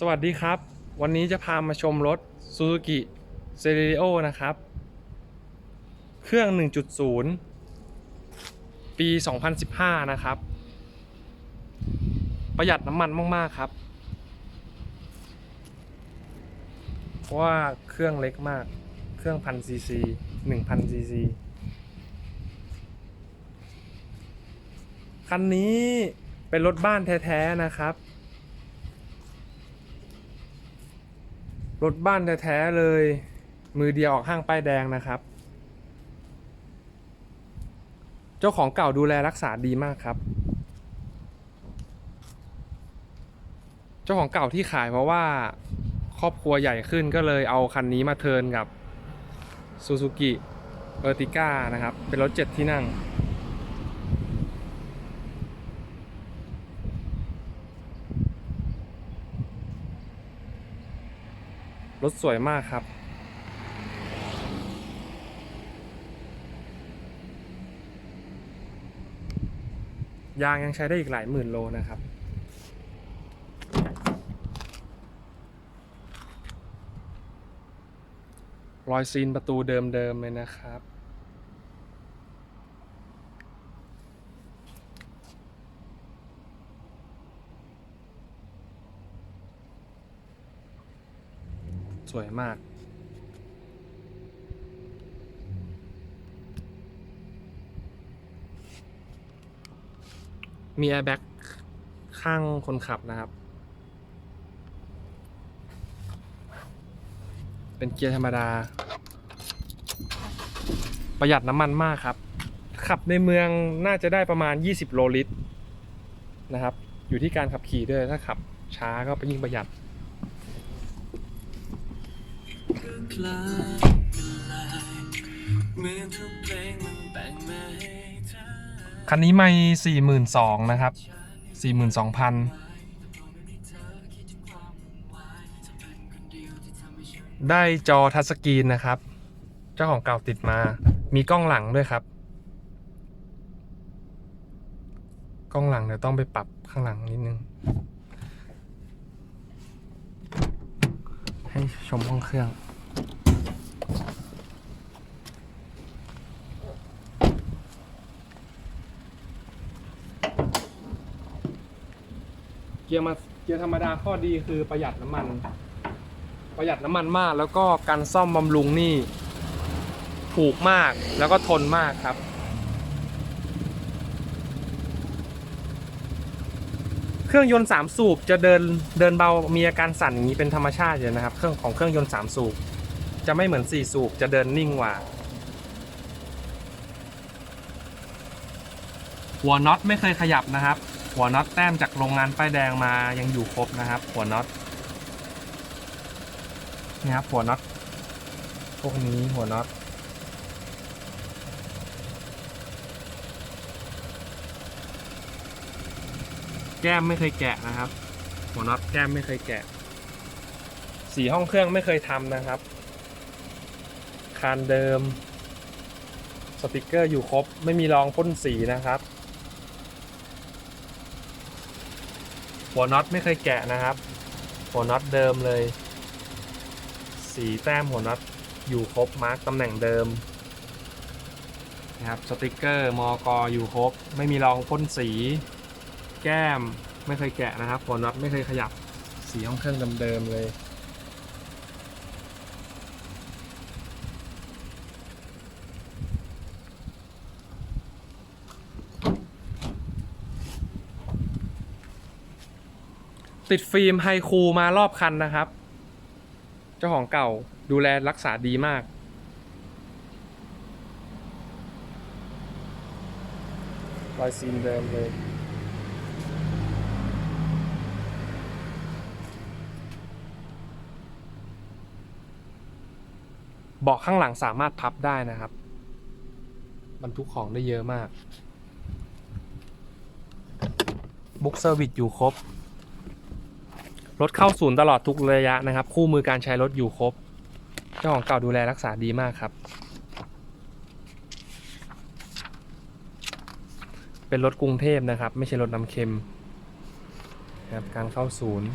สวัสดีครับ วันนี้จะพามาชมรถ Suzuki c e l e r i o นะครับ เครื่อง 1.0 ปี 2015 นะครับ ประหยัดน้ำมันมาก ๆ ครับ เพราะว่าเครื่องเล็กมาก เครื่องพันซีซี 1,000 ซีซี คันนี้เป็นรถบ้านแท้ ๆ นะครับ รถบ้านแท้ๆเลย มือเดียวออกห้างป้ายแดงนะครับ เจ้าของเก่าดูแลรักษาดีมากครับ เจ้าของเก่าที่ขายเพราะว่าครอบครัวใหญ่ขึ้นก็เลยเอาคันนี้มาเทินกับ Suzuki Ertiga นะครับ เป็นรถ7ที่นั่ง รถสวยมากครับ ยางยังใช้ได้อีกหลายหมื่นโลนะครับรอยซีนประตูเดิมๆเลยนะครับ สวยมาก มีแอร์แบ็กข้างคนขับนะครับ เป็นเกียร์ธรรมดา ประหยัดน้ำมันมากครับ ขับในเมืองน่าจะได้ประมาณ 20 โลลิตรนะครับ อยู่ที่การขับขี่ด้วย ถ้าขับช้าก็ไปยิ่งประหยัด คันนี้ไม่สี่หมื่นสองนะครับสี่หมื่นสองพันได้จอทัชสกรีนนะครับ เจ้าของเก่าติดมา มีกล้องหลังด้วยครับ กล้องหลังเดี๋ยวต้องไปปรับข้างหลังนิดนึง ให้ชมห้องเครื่อง กียร์มาเกียร์ธรรมดาข้อดีคือประหยัดน้ำมัน ประหยัดน้ำมันมาก แล้วก็การซ่อมบำรุงนี่ถูกมากแล้วก็ทนมากครับเครื่องยนต์สามสูบจะเดินเดินเบามีอาการสั่นอย่างนี้เป็นธรรมชาติอยู่นะครับ เครื่องของเครื่องยนต์สามสูบจะไม่เหมือนสี่สูบจะเดินนิ่งกว่า หัวน็อตไม่เคยขยับนะครับ หัวน็อตแต้มจากโรงงานป้ายแดงมายังอยู่ครบนะครับ หัวน็อตนี่ครับหัวน็อตพวกนี้หัวน็อตแก้มไม่เคยแกะนะครับ หัวน็อตแก้มไม่เคยแกะ สีห้องเครื่องไม่เคยทำนะครับ คานเดิม สติกเกอร์อยู่ครบ ไม่มีรองพ่นสีนะครับ หัวน็อตไม่เคยแกะนะครับ หัวน็อตเดิมเลย สีแต้มหัวน็อตอยู่ครบมาร์กตำแหน่งเดิมนะครับสติกเกอร์มอกออยู่ครบ ไม่มีรองพ่นสี แก้มไม่เคยแกะนะครับหัวน็อตไม่เคยขยับสีของเครื่องเดิมๆเลย ติดฟิล์มไฮคูลมารอบคันนะครับ เจ้าของเก่าดูแลรักษาดีมาก รอยซีนเดิมเลย เบาะข้างหลังสามารถพับได้นะครับ บรรทุกของได้เยอะมาก บุ๊กเซอร์วิสอยู่ครบ รถเข้าศูนย์ตลอดทุกระยะนะครับ คู่มือการใช้รถอยู่ครบ เจ้าของเก่าดูแลรักษาดีมากครับ เป็นรถกรุงเทพนะครับ ไม่ใช่รถนำเค็มนะครับการเข้าศูนย์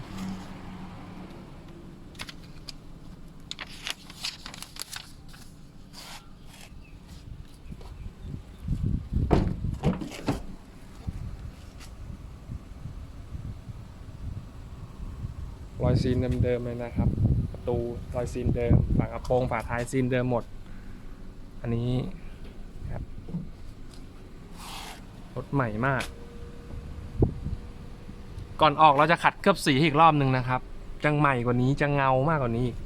อยซีนเดิมๆเลยนะครับ ประตูรอยซีนเดิม ฝากระโปรงฝาท้ายซีนเดิมหมด อันนี้ครับรถใหม่มาก ก่อนออกเราจะขัดเคลือบสีอีกรอบหนึ่งนะครับ จังใหม่กว่านี้จะเงามากกว่านี้อีก